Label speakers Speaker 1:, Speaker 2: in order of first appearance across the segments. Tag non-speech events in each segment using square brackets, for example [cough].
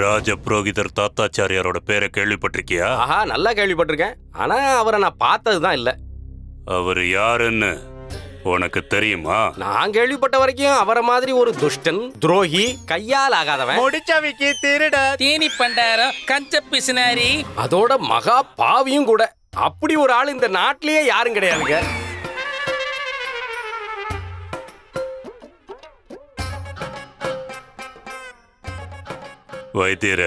Speaker 1: ராஜ புரோகிதர் தாத்தாச்சாரியாரோட பேரை கேள்விப்பட்டிருக்கியா?
Speaker 2: ஆஹா நல்லா கேள்விப்பட்டிருக்கேன். ஆனா அவரை நான் பார்த்ததுதான் இல்ல.
Speaker 1: அவர் யாருன்னு உனக்கு தெரியுமா?
Speaker 2: நான் கேள்விப்பட்ட வரைக்கும் அவரை மாதிரி ஒரு துஷ்டன் துரோகி கையால் ஆகாதவன்.
Speaker 3: முடிச்சவைக்கு திருட.
Speaker 4: தீனி பண்டாரம் கஞ்ச பிசினாரி.
Speaker 2: அதோட மகா பாவியும் கூட. அப்படி ஒரு ஆள் இந்த நாட்டிலேயே யாரும் கிடையாதுங்க.
Speaker 1: வைத்தியர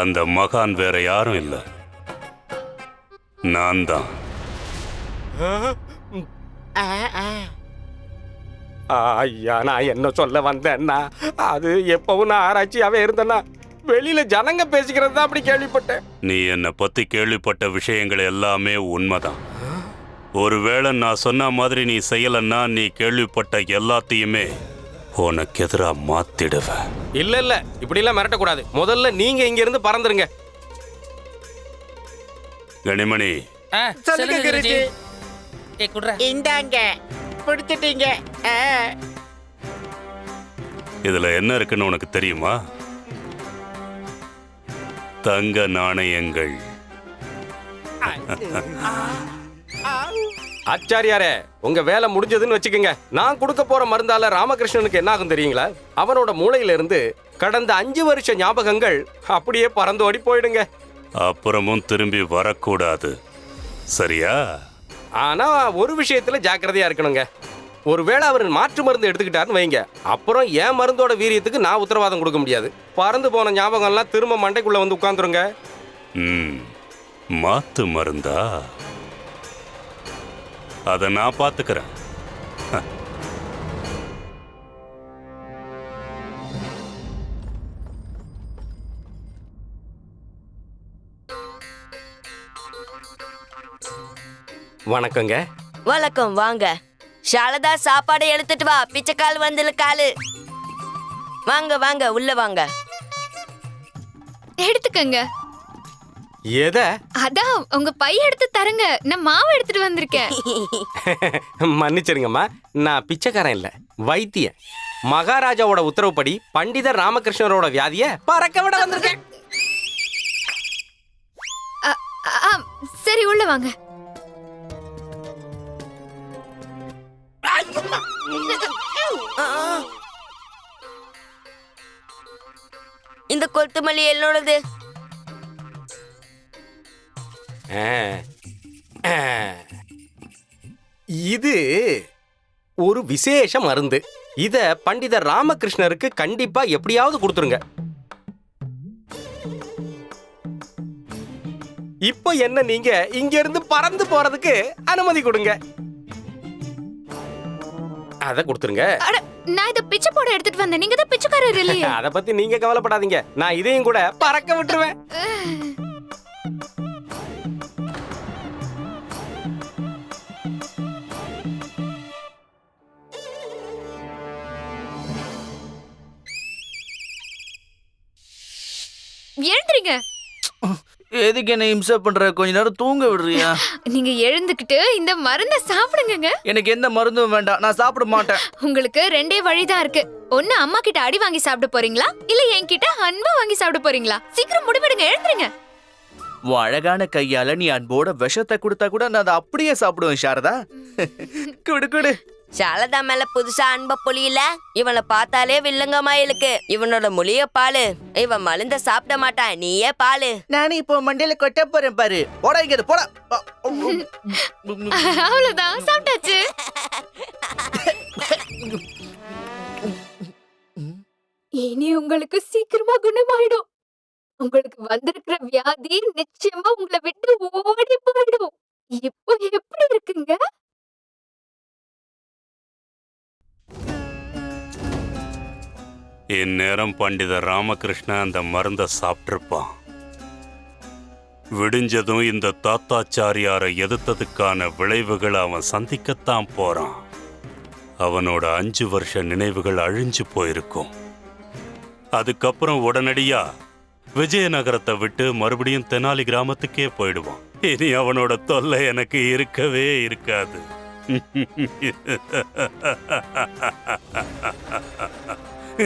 Speaker 1: அந்த மகான் வேற யாரும் இல்ல. நான் தான்
Speaker 2: ஐயா நான் என்ன சொல்ல வந்தேன்னா அது எப்பவும் நான் ஆராய்ச்சியாவே இருந்தேன்னா வெளியில ஜனங்க பேசிக்கிறது தான் அப்படி கேள்விப்பட்டேன்.
Speaker 1: நீ என்னை பத்தி கேள்விப்பட்ட விஷயங்கள் எல்லாமே உண்மைதான். ஒருவேளை நான் சொன்ன மாதிரி நீ செய்யலன்னா நீ கேள்விப்பட்ட எல்லாத்தையுமே உனக்கு எதிரா மாத்திடுவேன்
Speaker 2: இல்ல இல்ல. இப்படி எல்லாம் மிரட்டக்கூடாது. முதல்ல நீங்க இங்க இருந்து பறந்துருங்க.
Speaker 1: கனிமணி.
Speaker 3: சொல்லுங்க குருஜி.
Speaker 4: ஏ குட்ரா
Speaker 3: இந்தாங்க. பிடிச்சிட்டீங்க ஆ.
Speaker 1: இதுல என்ன இருக்குன்னு உனக்கு தெரியுமா? தங்க நாணயங்கள்.
Speaker 2: ஆச்சாரியாரே உங்க வேலை முடிஞ்சதுன்னு வச்சுக்கோங்க. நான் கொடுக்க போற மருந்தால ராமகிருஷ்ணனுக்கு என்ன ஆகும் தெரியுங்களா? அவனோட மூளையில இருந்து கடந்த அஞ்சு வருஷ ஞாபகங்கள் அப்படியே பறந்து ஓடி போயிடுங்க.
Speaker 1: அப்புறமும் திரும்பி வரக்கூடாது. சரியா?
Speaker 2: ஆனா ஒரு விஷயத்துல ஜாக்கிரதையா இருக்கணுங்க. ஒருவேளை அவர் மாற்று மருந்து எடுத்துக்கிட்டாருன்னு வைங்க. அப்புறம் என் மருந்தோட வீரியத்துக்கு நான் உத்தரவாதம் கொடுக்க முடியாது. பறந்து போன ஞாபகம்லாம் திரும்ப மண்டைக்குள்ள வந்து உட்காந்துருங்க
Speaker 1: மாத்து மருந்தா? அதை நான் பார்த்துக்கிறேன்.
Speaker 2: வணக்கங்க.
Speaker 5: வணக்கம் வாங்க. சாரதா சாப்பாடு எடுத்துட்டு வா. பிச்சைக்கால் வந்து காலு. வாங்க வாங்க உள்ள வாங்க.
Speaker 6: எடுத்துக்கங்க.
Speaker 2: எதை?
Speaker 6: அதான் உங்க பைய எடுத்து தரங்க. நான் மாவு எடுத்துட்டு வந்திருக்கேன். [laughs]
Speaker 2: மன்னிச்சிருங்கம்மா நான் பிச்சைக்காரன் இல்ல. வைத்தியன். மகாராஜாவோட உத்தரவுப்படி பண்டிதர் ராமகிருஷ்ணரோட வியாதிய பறக்க விட வந்திருக்கேன்.
Speaker 6: சரி உள்ள வாங்க.
Speaker 5: இந்த கொத்துமல்லி என்னோடது.
Speaker 2: இது ஒரு விசேஷ மருந்து. இத பண்டிதர் ராமகிருஷ்ணருக்கு கண்டிப்பா எப்படியாவது கொடுத்துருங்க. இப்போ என்ன நீங்க இங்க இருந்து பறந்து போறதுக்கு அனுமதி கொடுங்க. அத கொடுத்துருங்க.
Speaker 6: அட நான் இத பிச்சை போட எடுத்துட்டு வந்தேன். நீங்க தான் பிச்சைக்காரர் இல்லையே.
Speaker 2: அத பத்தி நீங்க கவலைப்படாதீங்க. நான் இதையும் கூட பறக்க விட்டுருவேன்.
Speaker 6: எழுந்துறீங்க
Speaker 7: எதுக்கு என்ன இம்சை பண்ற? கொஞ்ச நேரம் தூங்க விடுறியா?
Speaker 6: நீங்க எழுந்துக்கிட்டு இந்த மருந்தை சாப்பிடுங்கங்க.
Speaker 7: எனக்கு எந்த மருந்தும் வேண்டாம். நான் சாப்பிட மாட்டேன்.
Speaker 6: உங்களுக்கு ரெண்டே வழிதான் இருக்கு. ஒண்ணு அம்மா கிட்ட அடி வாங்கி சாப்பிட போறீங்களா? இல்ல என்கிட்ட அன்பா வாங்கி சாப்பிட போறீங்களா? சீக்கிரம் முடிவெடுங்க எழுந்துருங்க.
Speaker 7: அழகான கையால நீ அன்போட விஷத்தை கொடுத்தா கூட நான் அதை அப்படியே சாப்பிடுவேன் சாரதா. குடு குடு.
Speaker 5: சாரதா மேல புதுசா அன்ப பொழியில? இவனை பார்த்தாலே வில்லங்கமா இருக்கு இவனோட மொழிய பாலு இவன் மருந்த சாப்பிட மாட்டான். நீயே பாலு
Speaker 7: நானே இப்போ மண்டையில கொட்ட போறேன் பாரு. போடா இங்க போடா.
Speaker 6: அவ்வளவுதான். சாப்பிட்டாச்சு. இனி உங்களுக்கு சீக்கிரமா குணமாயிடும். உங்களுக்கு வந்திருக்கிற வியாதி நிச்சயமா உங்களை விட்டு ஓடி போயிடும்.
Speaker 1: இந்நேரம் பண்டிதர் ராமகிருஷ்ணன் அந்த மருந்தை சாப்பிட்ருப்பான் விடிஞ்சதும் இந்த தாத்தாச்சாரியாரை எதிர்த்ததுக்கான விளைவுகளை அவன் சந்திக்கத்தான் போறான். அவனோட அஞ்சு வருஷ நினைவுகள் அழிஞ்சு போயிருக்கும். அதுக்கப்புறம் உடனடியா விஜயநகரத்தை விட்டு மறுபடியும் தெனாலி கிராமத்துக்கே போயிடுவான். இனி அவனோட தொல்லை எனக்கு இருக்கவே இருக்காது. [laughs]
Speaker 7: நான்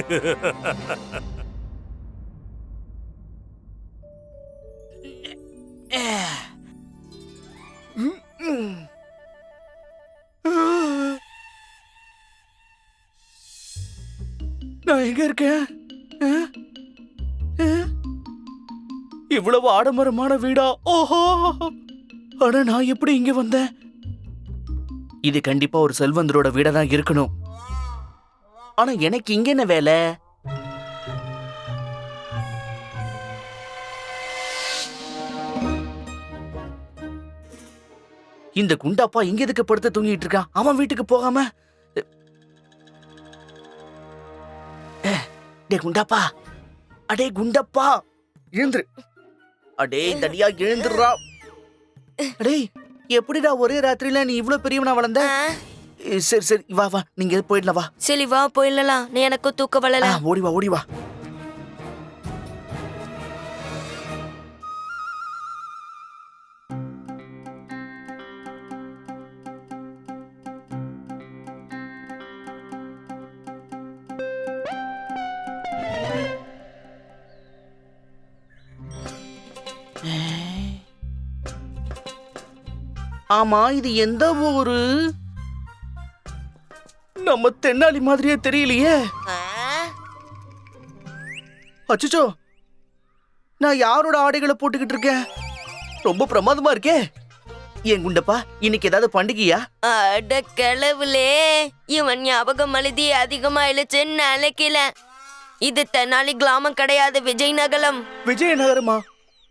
Speaker 7: எங்க இருக்கேன்? இவ்வளவு ஆடம்பரமான வீடா? ஓஹோ! ஆனா நான் எப்படி இங்க வந்தேன்? இது கண்டிப்பா ஒரு செல்வந்தரோட வீடா தான் இருக்கணும். ஆனா எனக்கு இங்க என்ன வேலை? இந்த குண்டாப்பா இங்க எதுக்கு படுத்து தூங்கிட்டு இருக்கான் அவன் வீட்டுக்கு போகாம? டேய் குண்டாப்பா. அடே குண்டப்பா. எழுந்துரு. அடே தடியா எழுந்துடுறா. அடே எப்படிடா ஒரே ராத்திரியில நீ இவ்ளோ பெரியவனா வளர்ந்த? சரி சரி வா வா. நீங்க போயிடலாம் வா.
Speaker 5: சரி வா போயிடலாம். நீ எனக்கும் தூக்க வரல.
Speaker 7: ஓடி வா ஓடி வா. ஆமா இது எந்த ஊரு? நம்ம தென்னாலி மாதிரியே தெரியலையே.
Speaker 5: ஆ,
Speaker 7: அச்சச்சோ நான் யாரோட ஆடைகளை போட்டுக்கிட்டு இருக்கேன்? ரொம்ப பிரமாதமா இருக்கே. ஏன் குண்டப்பா இன்னைக்கு ஏதாவது பண்டிகையா?
Speaker 5: அட கிளவுலே இவன் ஞாபகம் அழுதி அதிகமா இழுச்சுன்னு நினைக்கல இது தென்னாலி கிராமம் கிடையாது விஜயநகரம்.
Speaker 7: விஜயநகரமா?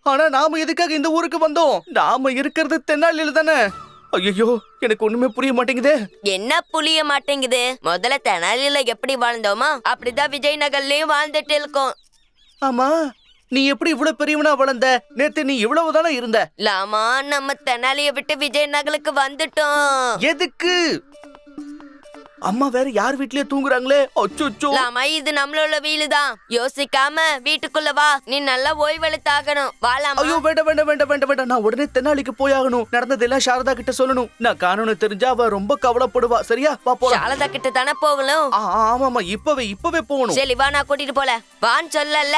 Speaker 7: ஆனா நாம எதுக்காக இந்த ஊருக்கு வந்தோம்? நாம இருக்கிறது தென்னாலியில தானே? ஐயோ எனக்கு ஒண்ணுமே புரிய மாட்டேங்குதே.
Speaker 5: என்ன புளிய மாட்டேங்குது? முதல்ல தெனாலியில எப்படி வாழ்ந்தோமோ அப்படிதான் விஜயநகர்லயும் வாழ்ந்துட்டு இருக்கோம்.
Speaker 7: ஆமா நீ எப்படி இவ்வளவு பெரியவனா வளர்ந்த? நேத்து நீ இவ்வளவு தானே இருந்த?
Speaker 5: லாமா நம்ம தெனாலிய விட்டு விஜயநகருக்கு வந்துட்டோம்.
Speaker 7: எதுக்கு? அம்மா வேற யார் வீட்லயே தூங்குறாங்களே? அச்சோ
Speaker 5: லாமா இது நம்மளோட வீடுதான் யோசிக்காம வீட்டுக்குள்ள வா. நீ நல்லா ஓய்வெழுத்தாகணும் வாலாமா
Speaker 7: ஐயோ வேண்டாம் வேண்டாம் வேண்டாம் வேண்டாம் வேண்டாம். நான் உடனே தென்னாலிக்கு போயாகணும். நடந்ததெல்லாம் சாரதா கிட்ட சொல்லணும். நான் காணோன்னு தெரிஞ்சா அவ ரொம்ப கவலைப்படுவா. சரியா? வா போலாம்.
Speaker 5: சாலதா கிட்ட தானே போகணும்?
Speaker 7: ஆ, ஆமாமா இப்பவே இப்பவே போகணும்.
Speaker 5: சரி வா நான் கூட்டிட்டு போல. வான்னு சொல்லல.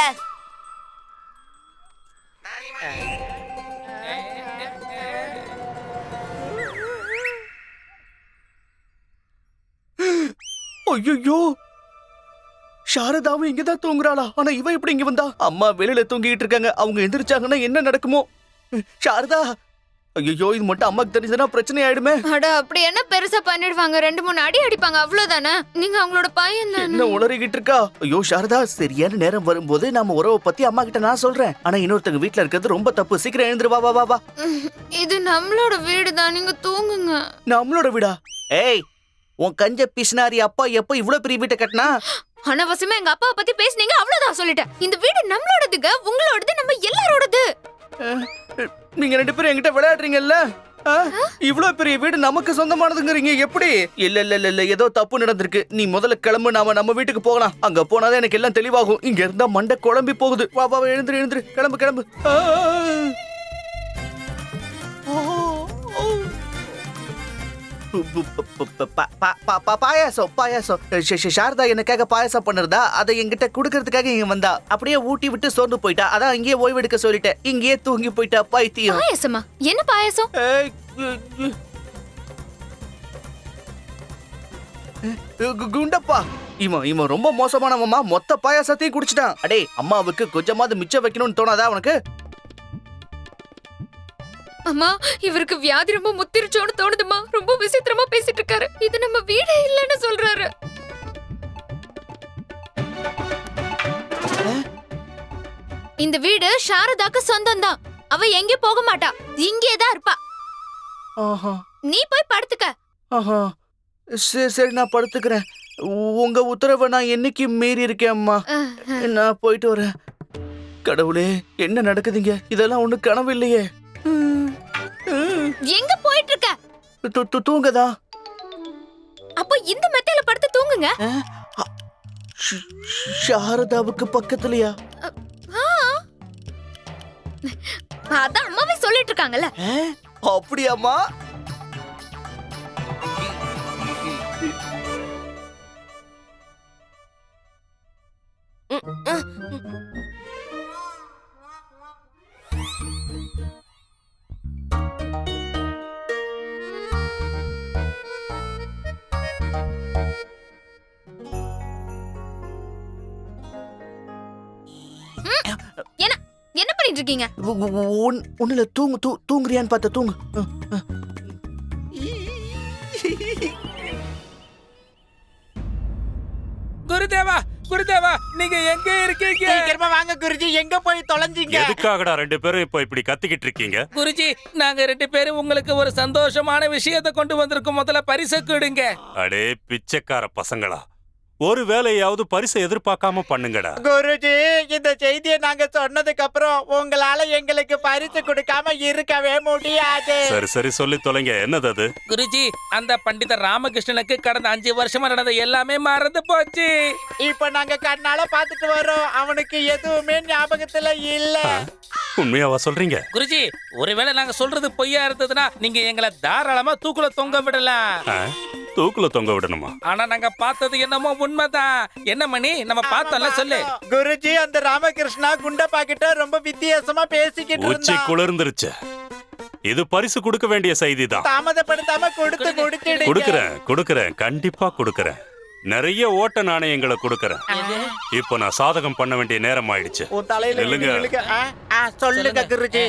Speaker 7: ஐயோ சாரதாவும் இங்கதான் தூங்குறாளா? ஆனா இவ எப்படி இங்க வந்தா? அம்மா வெளியில தூங்கிட்டு இருக்காங்க. அவங்க எந்திரிச்சாங்கன்னா என்ன நடக்குமோ? சாரதா. ஐயோ இது மட்டும் அம்மாக்கு தெரிஞ்சதுன்னா பிரச்சனை ஆயிடுமே.
Speaker 6: அட அப்படி என்ன பெருசா பண்ணிடுவாங்க? ரெண்டு மூணு அடி அடிப்பாங்க. அவ்வளவுதானே? நீங்க அவங்களோட பையன்
Speaker 7: என்ன உளறிக்கிட்டு இருக்கா? ஐயோ சாரதா சரியான நேரம் வரும்போது நம்ம உறவை பத்தி அம்மா கிட்ட நான் சொல்றேன். ஆனா இன்னொருத்தங்க வீட்ல இருக்கிறது ரொம்ப தப்பு. சீக்கிரம் எழுந்துரு வா வா வா வா.
Speaker 6: இது நம்மளோட வீடு தான். நீங்க தூங்குங்க.
Speaker 7: நம்மளோட வீடா? ஏய் உன் கஞ்ச பிசினாரி அப்பா எப்ப இவ்வளவு பெரிய வீட்டை கட்டினா?
Speaker 6: அனவசியமா எங்க அப்பாவை பத்தி பேசுனீங்க அவ்வளவுதான் சொல்லிட்டேன். இந்த வீடு நம்மளோடதுங்க உங்களோடது நம்ம எல்லாரோடது.
Speaker 7: நீங்க ரெண்டு பேரும் என்கிட்ட விளையாடுறீங்கல்ல? இவ்வளவு பெரிய வீடு நமக்கு சொந்தமானதுங்கிறீங்க எப்படி? இல்ல இல்ல இல்ல இல்ல ஏதோ தப்பு நடந்திருக்கு. நீ முதல்ல கிளம்பு நாம நம்ம வீட்டுக்கு போகலாம். அங்க போனாதான் எனக்கு எல்லாம் தெளிவாகும். இங்க இருந்தா மண்டை குழம்பி போகுது. வா வா, எழுந்துரு எழுந்துரு. கிளம்பு கிளம்பு. பாயாசம் பாயாசம். சாரதா எனக்காக பாயாசம் பண்ணுறதா? அதை என்கிட்ட குடுக்கறதுக்காக இங்க வந்தா. அப்படியே ஊட்டி விட்டு சோர்ந்து போயிட்டா. அதான் இங்கேயே ஓய்வெடுக்க சொல்லிட்டேன். இங்கேயே தூங்கி போயிட்டா பைத்தியம்.
Speaker 6: பாயாசமா? என்ன பாயாசம்?
Speaker 7: குண்டப்பா. இவன் இவன் ரொம்ப மோசமானவமா மொத்த பாயாசத்தையும் குடிச்சிட்டான். அடே அம்மாவுக்கு கொஞ்சமாவது மிச்சம் வைக்கணும்னு தோணாதா உனக்கு?
Speaker 6: அம்மா இவருக்கு வியாதி ரொம்ப முத்திருச்சோன்னு தோணுதுமா ரொம்ப விசித்திரமா பேசிட்டு இருக்காரு இது நம்ம வீடே இல்லைன்னு சொல்றாரு. இந்த வீடு சாரதாக்கு சொந்தம் தான் அவ எங்க போக மாட்டா. இங்கே தான் இருப்பா.
Speaker 7: ஆஹா.
Speaker 6: நீ போய் படுத்துக்க.
Speaker 7: சரி சரி நான் படுத்துக்கிறேன். உங்க உத்தரவை நான் என்னைக்கு மீறி இருக்கேன் அம்மா. நான் போயிட்டு வரேன். கடவுளே என்ன நடக்குதுங்க? இதெல்லாம் ஒண்ணு கனவு இல்லையே.
Speaker 6: எங்க போயிட்டு இருக்க
Speaker 7: தூங்குதா?
Speaker 6: அப்போ இந்த மெத்தையில படுத்து தூங்குங்க.
Speaker 7: சாரதாவுக்கு பக்கத்துலயா?
Speaker 6: அதான் அம்மாவே சொல்லிட்டு இருக்காங்கல்ல
Speaker 7: அப்படியாமா Mm-mm.
Speaker 6: பண்ணிட்டு இருக்கீங்க
Speaker 7: ஒண்ணுல தூங்கு தூ தூங்குறியான்னு பார்த்த தூங்கு.
Speaker 4: குருதேவா குருதேவா நீங்க எங்க இருக்கீங்க?
Speaker 3: சீக்கிரமா வாங்க குருஜி. எங்க போய் தொலைஞ்சீங்க?
Speaker 1: எதுக்காகடா ரெண்டு பேரும் இப்போ இப்படி கத்திக்கிட்டு இருக்கீங்க?
Speaker 4: குருஜி நாங்க ரெண்டு பேரும் உங்களுக்கு ஒரு சந்தோஷமான விஷயத்தை கொண்டு வந்திருக்கோம். முதல்ல பரிசு கொடுங்க.
Speaker 1: அடே பிச்சைக்கார பசங்களா. ஒரு வேலையாவது பரிசை எதிர்பார்க்காம பண்ணுங்கடா.
Speaker 3: குருஜி இந்த செய்தியை நாங்க சொன்னதுக்கு அப்புறம் உங்களால எங்களுக்கு பரிசு கொடுக்காம இருக்கவே முடியாது.
Speaker 1: சரி சரி சொல்லி தொலைங்க. என்னது அது?
Speaker 4: குருஜி அந்த பண்டிதர் ராமகிருஷ்ணனுக்கு கடந்த அஞ்சு வருஷமா நடந்த எல்லாமே மறந்து போச்சு.
Speaker 3: இப்ப நாங்க கண்ணால பாத்துட்டு வரோம். அவனுக்கு எதுவுமே ஞாபகத்துல இல்ல.
Speaker 1: உண்மையாவா சொல்றீங்க?
Speaker 4: குருஜி ஒருவேளை நாங்க சொல்றது பொய்யா இருந்ததுன்னா நீங்க எங்களை தாராளமா தூக்குல தொங்க விடலாம்?
Speaker 1: தூக்குல தொங்க விடணுமா?
Speaker 4: ஆனா நாங்க பார்த்தது என்னமோ உண்மைதான். என்ன மணி? நம்ம பார்த்தோம்ல சொல்லு.
Speaker 3: குருஜி அந்த ராமகிருஷ்ணா குண்டப்பா கிட்ட ரொம்ப வித்தியாசமா பேசிக்கிட்டு
Speaker 1: உச்சி குளிர்ந்துருச்சு. இது பரிசு கொடுக்க வேண்டிய செய்தி தான்
Speaker 3: தாமதப்படுத்தாம கொடுத்து முடிச்சிடுங்க
Speaker 1: கொடுக்கறேன் கொடுக்கறேன். கண்டிப்பா கொடுக்கறேன். நிறைய ஓட்ட நாணயங்களை கொடுக்கறேன். இப்போ நான் சாதகம் பண்ண வேண்டிய நேரம் ஆயிடுச்சு. இல்லைங்க.
Speaker 3: சொல்லுங்க குருஜி.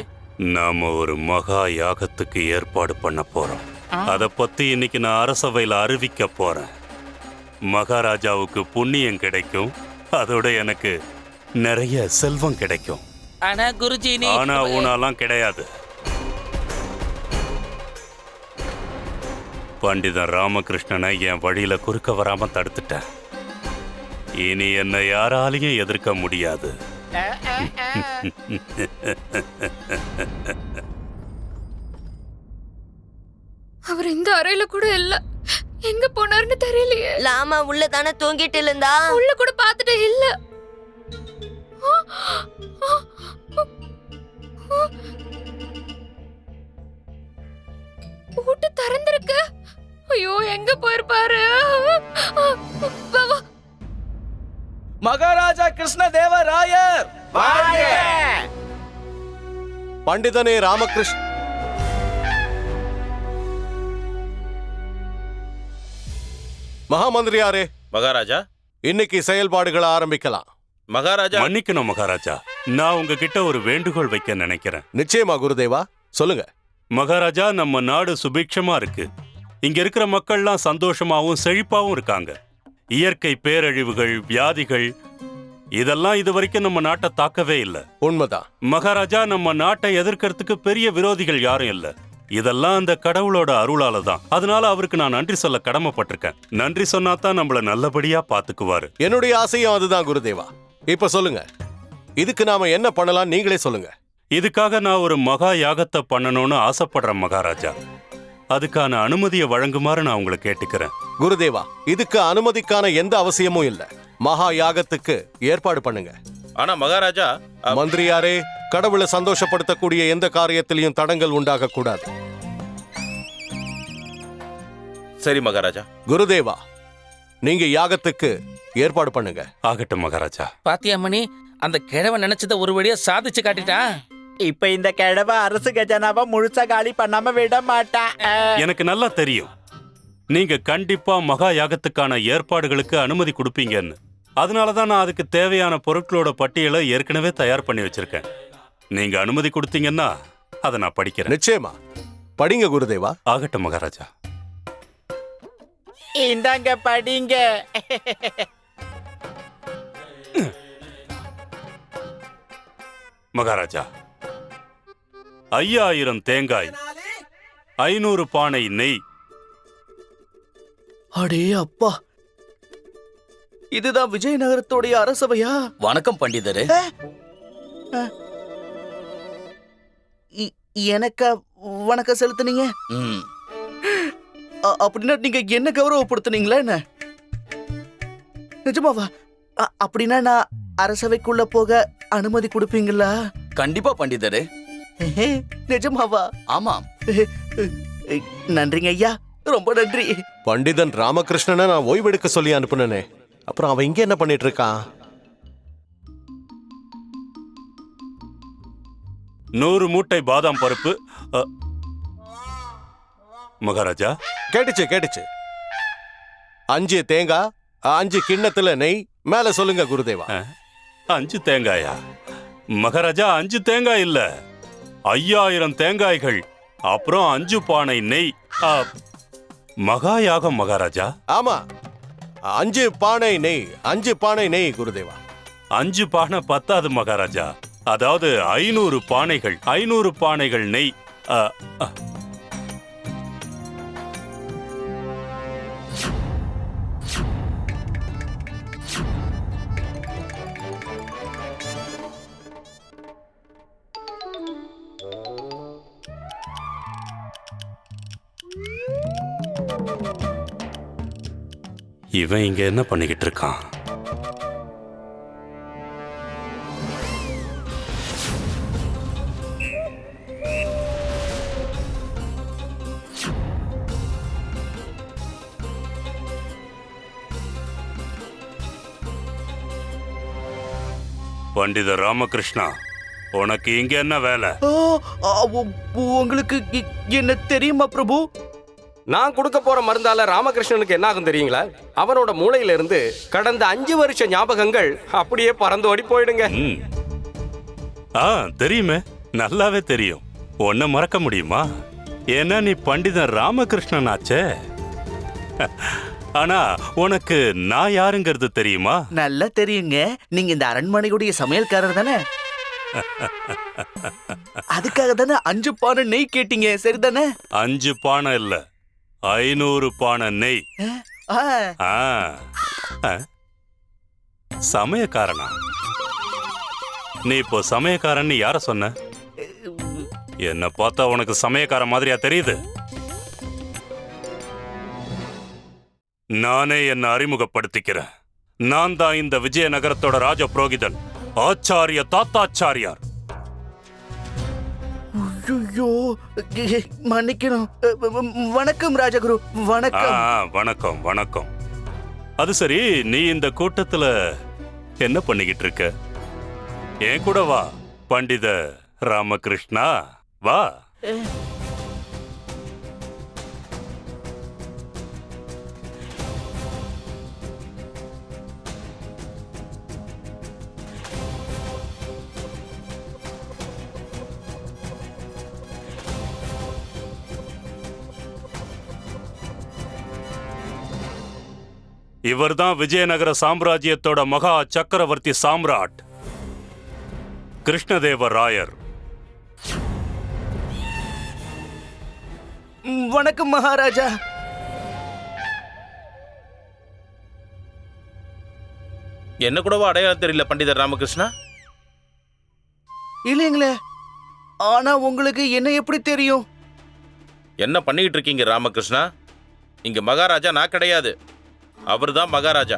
Speaker 1: நாம ஒரு மகா யாகத்துக்கு ஏற்பாடு பண்ண போறோம். அத பத்தி இன்னைக்கு நான் அரசவையில அறிவிக்க போறேன். மகாராஜாவுக்கு புண்ணியம் கிடைக்கும். அதோட எனக்கு நிறைய செல்வம் கிடைக்கும்.
Speaker 4: ஆனா குருஜி
Speaker 1: ஆனா ஊனாலாம் கிடையாது. பண்டிதன் ராமகிருஷ்ணனை என் வழியில குறுக்க வராம தடுத்துட்டேன். இனி என்னை யாராலையும் எதிர்க்க முடியாது [laughs]
Speaker 3: ஆ, ஆ, ஆ.
Speaker 6: அவர் இந்த அறையில கூட இல்ல. எங்க போனாருன்னு தெரியலையே.
Speaker 5: லாமா உள்ள தானே தூங்கிட்டு இருந்தா?
Speaker 6: உள்ள கூட பாத்துட்டு இல்ல. பூட்டு திறந்திருக்கு. ஐயோ எங்க போயிருப்பாரு.
Speaker 7: மகாராஜா கிருஷ்ண தேவராயர்
Speaker 8: பண்டிதனே ராமகிருஷ்ண மகாமந்திரியாரே
Speaker 9: மகாராஜா.
Speaker 8: இன்னைக்கு செயல்பாடுகளை ஆரம்பிக்கலாம்.
Speaker 9: மகாராஜா.
Speaker 1: மன்னிக்கணும் மகாராஜா. நான் உங்ககிட்ட ஒரு வேண்டுகோள் வைக்க நினைக்கிறேன்.
Speaker 8: நிச்சயமா குருதேவா. சொல்லுங்க.
Speaker 1: மகாராஜா நம்ம நாடு சுபிக்ஷமா இருக்கு. இங்க இருக்கிற மக்கள்லாம் சந்தோஷமாவும் செழிப்பாவும் இருக்காங்க. இயற்கை பேரழிவுகள் வியாதிகள் இதெல்லாம் இது வரைக்கும் நம்ம நாட்டை தாக்கவே இல்லை.
Speaker 8: உண்மைதான்.
Speaker 1: மகாராஜா நம்ம நாட்டை எதிர்க்கிறதுக்கு பெரிய விரோதிகள் யாரும் இல்ல. இதெல்லாம் அந்த கடவுளோட அருளால தான் அதனால அவருக்கு நான் நன்றி சொல்ல கடமைப்பட்டிருக்கேன். நன்றி சொன்னா தான் நம்மள நல்லபடியா பாத்துக்குவாரு.
Speaker 8: என்னுடைய ஆசையும் அதுதான் குருதேவா. இப்ப சொல்லுங்க. இதுக்கு நாம என்ன பண்ணலாம் நீங்களே சொல்லுங்க.
Speaker 1: இதுக்காக நான் ஒரு மகா யாகத்தை பண்ணணும்னு ஆசைப்படுறேன் மகாராஜா. அதுக்கான அனுமதியை வழங்குமாறு நான் உங்களை கேட்டுக்கிறேன்.
Speaker 8: குருதேவா இதுக்கு அனுமதிக்கான எந்த அவசியமும் இல்ல. மகா யாகத்துக்கு ஏற்பாடு பண்ணுங்க.
Speaker 9: ஆனா மகாராஜா
Speaker 8: மந்திரியாரே கடவுளை சந்தோஷப்படுத்தக்கூடிய எந்த காரியத்திலையும் தடங்கள் உண்டாக கூடாது
Speaker 9: சரி மகாராஜா.
Speaker 8: குருதேவா நீங்க யாகத்துக்கு ஏற்பாடு பண்ணுங்க.
Speaker 1: ஆகட்டும் மகாராஜா.
Speaker 4: பாத்தியா மணி அந்த கிழவன் நினைச்சத ஒரு வழியா சாதிச்சு காட்டிட்டான்
Speaker 3: இப்ப இந்த கிழவ அரசு கஜனாவை முழுசா காலி பண்ணாம விட மாட்டான்.
Speaker 1: எனக்கு நல்லா தெரியும். நீங்க கண்டிப்பா மகா யாகத்துக்கான ஏற்பாடுகளுக்கு அனுமதி கொடுப்பீங்கன்னு. அதனால தான் நான் அதுக்கு தேவையான பொருட்களோட பட்டியலை ஏற்கனவே தயார் பண்ணி வச்சிருக்கேன். நீங்க அனுமதி கொடுத்தீங்கன்னா அதை நான் படிக்கிறேன்.
Speaker 8: நிச்சயமா. படிங்க குருதேவா.
Speaker 1: ஆகட்டும் மகாராஜா.
Speaker 3: இந்தாங்க படிங்க.
Speaker 1: மகாராஜா ஐயாயிரம் தேங்காய் ஐநூறு பானை நெய்.
Speaker 7: அடே அப்பா. இதுதான் விஜயநகரத்தோடைய அரசவையா?
Speaker 10: வணக்கம் பண்டிதரே.
Speaker 7: எனக்கா வணக்கம் செலுத்துனீங்க? அப்படின்னா நீங்க என்ன கௌரவப்படுத்துனீங்களா என்ன? நிஜமாவா? அப்படின்னா நான் அரசவைக்குள்ள போக அனுமதி கொடுப்பீங்களா?
Speaker 10: கண்டிப்பா பண்டிதரே.
Speaker 7: நிஜமாவா?
Speaker 10: ஆமாம்.
Speaker 7: நன்றிங்க ஐயா. ரொம்ப நன்றி.
Speaker 8: பண்டிதன் ராமகிருஷ்ணனை நான் ஓய்வெடுக்க சொல்லி அனுப்புனனே. அப்புறம் அவன் இங்க என்ன பண்ணிட்டு இருக்கான்?
Speaker 1: நூறு மூட்டை பாதாம் பருப்பு அ, மகாராஜா?
Speaker 8: கேட்டுச்சு கேட்டுச்சு. அஞ்சு தேங்காய் அஞ்சு கிண்ணத்துல நெய் மேல சொல்லுங்க குருதேவா.
Speaker 1: அஞ்சு தேங்காயா? மகாராஜா அஞ்சு தேங்காய் இல்ல. ஐயாயிரம் தேங்காய்கள் அப்புறம் அஞ்சு பானை நெய் ஆ, மகா யாகம் மகாராஜா.
Speaker 8: ஆமா. அஞ்சு பானை நெய் அஞ்சு பானை நெய் குருதேவா.
Speaker 1: அஞ்சு பானை பத்தாது மகாராஜா. அதாவது ஐநூறு பானைகள் ஐநூறு பானைகள் நெய் இவன் இங்க என்ன பண்ணிக்கிட்டு இருக்கான்? பண்டித ராமகிருஷ்ணா உனக்கு இங்க என்ன வேலை?
Speaker 7: ஆ, ஆ, உ- உங்களுக்கு இ- என்ன தெரியுமா பிரபு?
Speaker 2: நான் கொடுக்க போற மருந்தால ராமகிருஷ்ணனுக்கு என்ன ஆகும் தெரியுங்களா? அவனோட மூளையில இருந்து கடந்த அஞ்சு வருஷ ஞாபகங்கள் அப்படியே பறந்து ஓடி போயிடுங்க.
Speaker 1: ம். ஆ தெரியுமே. நல்லாவே தெரியும். உன்னை மறக்க முடியுமா? ஏன்னா நீ பண்டிதன் ராமகிருஷ்ணன் ஆச்சே ஆனா உனக்கு நான் யாருங்கிறது தெரியுமா?
Speaker 7: நல்லா தெரியுங்க. நீங்க இந்த அரண்மனையுடைய சமையல்காரர் தானே? அதுக்காக தானே அஞ்சு பானை நெய் கேட்டீங்க சரிதானே?
Speaker 1: அஞ்சு பானை இல்ல ஐநூறு பானை நெய்.
Speaker 7: ஆ,
Speaker 1: ஆ. ஆ. சமயக்காரனா? நீ இப்போ சமயக்காரன் யார சொன்ன? என்ன பார்த்தா உனக்கு சமயக்காரன் மாதிரியா தெரியுது? நானே என்ன அறிமுகப்படுத்திக்கிறேன். நான் தான் இந்த விஜயநகரத்தோட ராஜ புரோகிதன். ஆச்சாரிய தாத்தாச்சாரியார்.
Speaker 7: ஐயோ மன்னிக்கணும். வணக்கம் ராஜகுரு வணக்கம்.
Speaker 1: ஆ, வணக்கம் வணக்கம். அது சரி நீ இந்த கூட்டத்துல என்ன பண்ணிக்கிட்டு இருக்க? என் கூட வா பண்டித ராமகிருஷ்ணா. வா. இவர்தான் விஜயநகர சாம்ராஜ்யத்தோட மகா சக்கரவர்த்தி சாம்ராட். கிருஷ்ணதேவ ராயர்.
Speaker 7: வணக்கம் மகாராஜா.
Speaker 9: என்ன கூடவா அடையாளம் தெரியல பண்டிதர் ராமகிருஷ்ணா?
Speaker 7: இல்லைங்களே ஆனா உங்களுக்கு என்ன எப்படி தெரியும்?
Speaker 9: என்ன பண்ணிக்கிட்டு இருக்கீங்க ராமகிருஷ்ணா? இங்க மகாராஜா நான் கிடையாது. அவர்தான் மகாராஜா.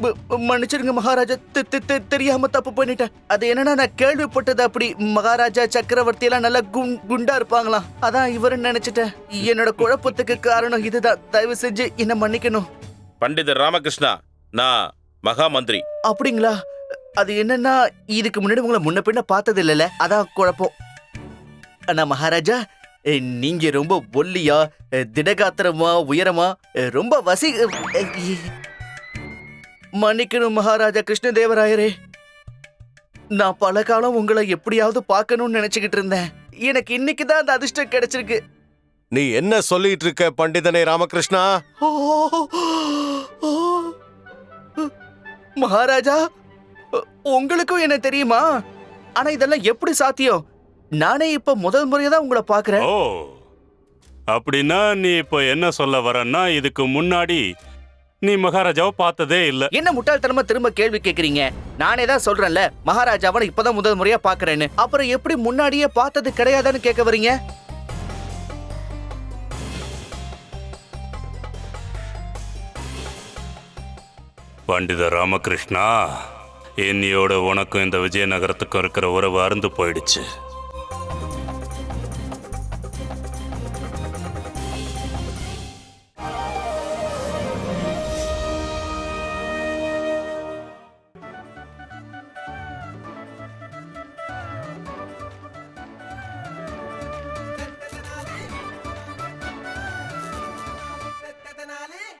Speaker 7: ப- மன்னிச்சிடுங்க மகாராஜா. தெ- தெ- தெ- தெரியாம தப்பு பண்ணிட்டேன். அது என்னன்னா நான் கேள்விப்பட்டது அப்படி மகாராஜா சக்கரவர்த்தி எல்லாம் நல்லா குண் குண்டா இருப்பாங்களாம் அதான் இவருன்னு நினைச்சிட்டேன். என்னோட குழப்பத்துக்கு காரணம் இதுதான். தயவு செஞ்சு என்ன மன்னிக்கணும்.
Speaker 9: பண்டிதர் ராமகிருஷ்ணா நான் மகா மந்திரி.
Speaker 7: அப்படிங்களா? அது என்னன்னா இதுக்கு முன்னாடி உங்களை முன்ன பின்ன பார்த்தது இல்லைல்ல அதான் குழப்பம். ஆனா மகாராஜா நீங்க ரொம்ப ஒல்லியா திடகாத்திரமா உயரமா ரொம்ப வசி. மன்னிக்கணும் மகாராஜா கிருஷ்ணதேவராயரே. நான் பல காலம் உங்களை எப்படியாவது பார்க்கணும்னு நினைச்சுக்கிட்டு இருந்தேன். எனக்கு இன்னைக்கு தான் அந்த அதிர்ஷ்டம் கிடைச்சிருக்கு.
Speaker 8: நீ என்ன சொல்லிட்டு இருக்க பண்டிதனே ராமகிருஷ்ணா?
Speaker 7: மகாராஜா உங்களுக்கும் என்ன தெரியுமா? ஆனா இதெல்லாம் எப்படி சாத்தியம்? நானே இப்ப முதல் முறையா தான் உங்களை பாக்குறேன்
Speaker 1: ஓ அப்படின்னா நீ இப்போ என்ன சொல்ல வரன்னா இதுக்கு முன்னாடி நீ மகாராஜாவை பார்த்ததே இல்ல.
Speaker 7: என்ன முட்டாள்தனமா திரும்ப கேள்வி கேக்குறீங்க? நானே தான் சொல்றேன்ல மகாராஜாவை இப்பதான் முதல் முறையா பாக்குறேன்னு அப்புறம் எப்படி முன்னாடியே பார்த்தது கிடையாதான்னு கேட்க வரீங்க?
Speaker 1: பண்டித ராமகிருஷ்ணா இன்னியோட உனக்கும் இந்த விஜயநகரத்துக்கும் இருக்கிற உறவு அருந்து போயிடுச்சு.